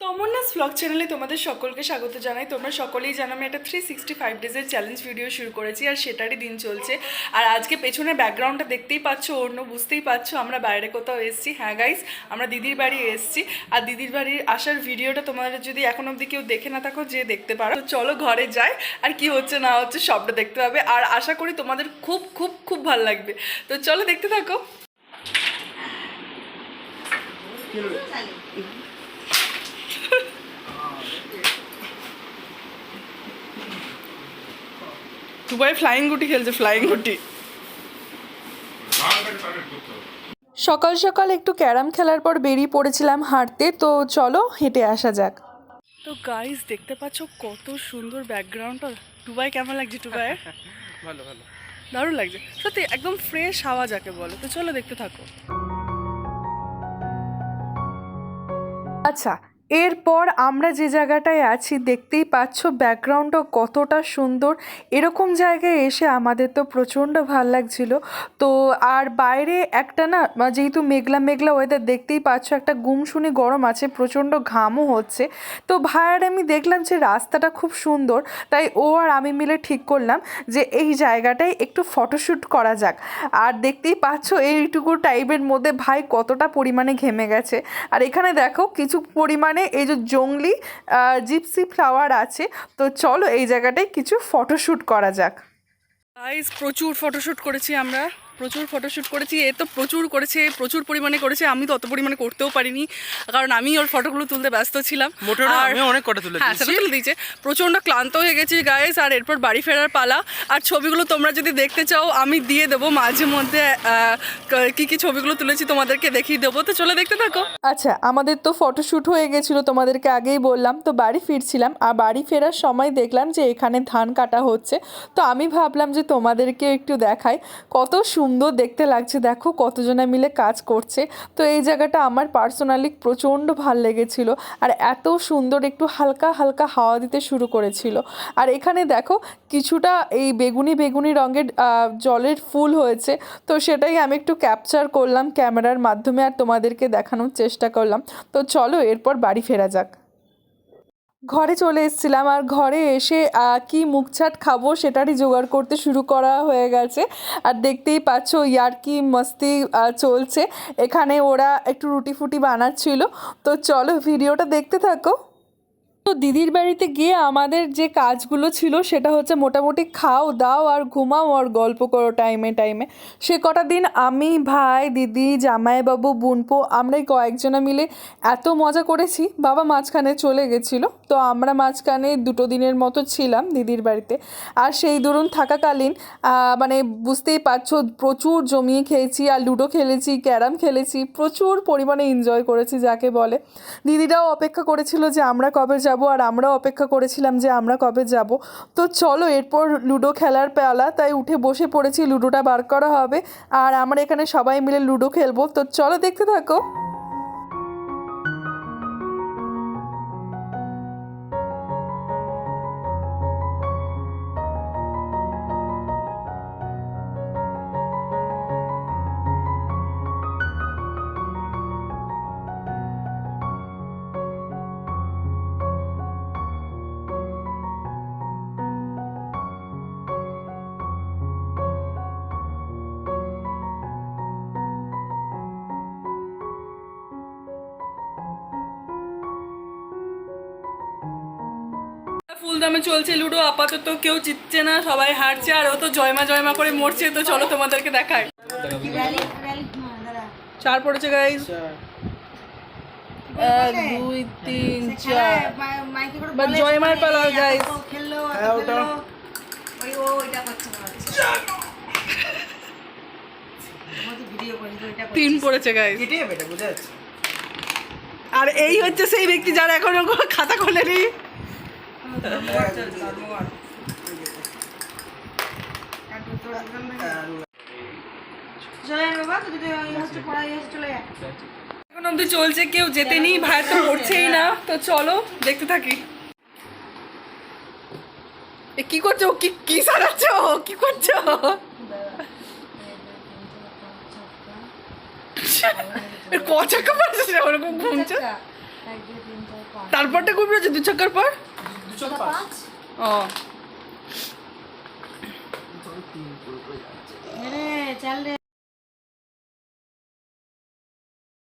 তমন্নাস blog চ্যানেলে তোমাদের সকলকে স্বাগত জানাই। তোমরা সকলেই জানো আমি একটা থ্রি সিক্সটি ফাইভ ডেজের চ্যালেঞ্জ ভিডিও শুরু করেছি আর সেটারই দিন চলছে। আর আজকে পেছনের ব্যাকগ্রাউন্ডটা দেখতেই পাচ্ছ, অন্য বুঝতেই পারছ আমরা বাইরে কোথাও এসেছি। হ্যাঁ গাইস আমরা দিদির বাড়ি এসেছি। আর দিদির বাড়ির আসার ভিডিওটা তোমাদের যদি এখন অবধি কেউ দেখে না থাকো যে দেখতে পারো। চলো ঘরে যাই, আর কি হচ্ছে না হচ্ছে সবটা দেখতে পাবে। আর আশা করি তোমাদের খুব খুব খুব ভালো লাগবে। তো চলো দেখতে থাকো। ফ্লাইং গুটি খেলছে ফ্লাইং গুটি। সকাল সকাল একটু ক্যারাম খেলার পর বেরিয়ে পড়েছিলাম হাঁটতে তো চলো হেঁটে আসা যাক। তো গাইস দেখতে পাচ্ছ কত সুন্দর ব্যাকগ্রাউন্ডটা টুবাই কেমন লাগছে দুবাই? ভালো ভালো। দারুণ লাগছে। সত্যি একদম ফ্রেশ হাওয়া যাকে বলে। তো চলো দেখতে থাকো। আচ্ছা এরপর আমরা যে জায়গাটায় আছি দেখতেই পাচ্ছ ব্যাকগ্রাউন্ডটা কতটা সুন্দর। এরকম জায়গায় এসে আমাদের তো প্রচণ্ড ভালো লাগছিল। তো আর বাইরে একটা না যেহেতু মেঘলা মেঘলা ওয়েদার দেখতেই পাচ্ছ একটা গুমশুনি গরম আছে, প্রচণ্ড ঘামও হচ্ছে। তো ভাইয়ার আমি দেখলাম যে রাস্তাটা খুব সুন্দর, তাই ও আর আমি মিলে ঠিক করলাম যে এই জায়গাটায় একটু ফটোশ্যুট করা যাক। আর দেখতেই পাচ্ছ এইটুকু টাইপের মধ্যে ভাই কতটা পরিমাণে ঘেমে গেছে। আর এখানে দেখো কিছু পরিমাণে এই যে জংলি জিপসি ফ্লাওয়ার আছে। তো চলো এই জায়গাটায় কিছু ফটোশ্যুট করা যাক। প্রচুর ফটোশ্যুট করেছি আমরা। প্রচুর ফটোশ্যুট করেছি এ তো প্রচুর করেছে প্রচুর পরিমাণে করেছে আমি তো অত পরিমাণে করতেও পারিনি কারণ আমি ওর ফটোগুলো তুলতে ব্যস্ত ছিলাম। আর- অনেক কটা তুলে হ্যাঁ দিয়েছি। সেটা তুলে দিয়েছে। প্রচণ্ড ক্লান্ত হয়ে গেছি গাইস আর এরপর বাড়ি ফেরার পালা। আর ছবিগুলো তোমরা যদি দেখতে চাও আমি দিয়ে দেবো মাঝে মধ্যে কি কি ছবিগুলো তুলেছি তোমাদেরকে দেখিয়ে দেবো। তো চলে দেখতে থাকো। আচ্ছা আমাদের তো ফটোশ্যুট হয়ে গেছিল তোমাদেরকে আগেই বললাম। তো বাড়ি ফিরছিলাম আর বাড়ি ফেরার সময় দেখলাম যে এখানে ধান কাটা হচ্ছে। তো আমি ভাবলাম যে তোমাদেরকে একটু দেখাই কত সুন্দর দেখতে লাগছে। দেখো কতজনা মিলে কাজ করছে। তো এই জায়গাটা আমার পার্সোনালি প্রচণ্ড ভালো লেগেছিল আর এত সুন্দর একটু হালকা হালকা হাওয়া দিতে শুরু করেছিল। আর এখানে দেখো কিছুটা এই বেগুনি বেগুনি রঙের জলের ফুল হয়েছে। তো সেটাই আমি একটু ক্যাপচার করলাম ক্যামেরার মাধ্যমে আর তোমাদেরকে দেখানোর চেষ্টা করলাম। তো চলো এরপর বাড়ি ফেরা যাক। ঘরে চলে এসেছিলাম আর ঘরে এসে কি মুখছাট খাব সেটারই জোগাড় করতে শুরু করা হয়ে গেছে। আর দেখতেই পাচ্ছ ইয়ার কি মস্তি চলছে। এখানে ওরা একটু রুটি ফুটি বানাচ্ছিল। তো চলো ভিডিওটা দেখতে থাকো। তো দিদির বাড়িতে গিয়ে আমাদের যে কাজগুলো ছিল, সেটা হচ্ছে মোটামুটি খাও দাও আর ঘুমাও আর গল্প করো টাইমে টাইমে সে কটা দিন আমি, ভাই, দিদি, জামাইবাবু, বুনপো, আমরাই কয়েকজনা মিলে এত মজা করেছি, বাবা মাঝখানে চলে গেছিল। তো আমরা মাঝখানে দুটো দিনের মতো ছিলাম দিদির বাড়িতে। আর সেই দরুন থাকাকালীন মানে বুঝতেই পারছ, প্রচুর জমিয়ে খেয়েছি আর লুডো খেলেছি, ক্যারাম খেলেছি, প্রচুর পরিমাণে এনজয় করেছি, যাকে বলে। দিদিরাও অপেক্ষা করেছিল যে আমরা কবে যাব আর আমরা অপেক্ষা করেছিলাম যে আমরা কবে যাব। তো চলো, এরপর লুডো খেলার পেলা। তাই উঠে বসে পড়েছি, লুডোটা বার করা হবে। আর আমরা এখানে সবাই মিলে লুডো খেলব। তো চলো, দেখতে থাকো। দামে চলছে লুডো আপাতত কেউ জিতছে না সবাই হারছে আর ও তো জয়মা জয়মা করে মরছে তো চলো তোমাদেরকে দেখায় চার পড়েছে গাইজ এক দুই তিন চার। বাট জয়মার পালা গাইজ তিন পড়েছে গাইজ আর এই হচ্ছে সেই ব্যক্তি যারা এখনও খাতা খোলেনি। এখন অব্দি চলছে কেউ যেতেনি ভাই তো পড়ছেই না। তো চলো দেখতে থাকি। এ কি করছ? কি কি সারাচ্ছ? কি করছ? কচাকা পারছে ওরকম ঘুমছে? তারপরটা কবি দু চাকার পর? ও রে চাল রে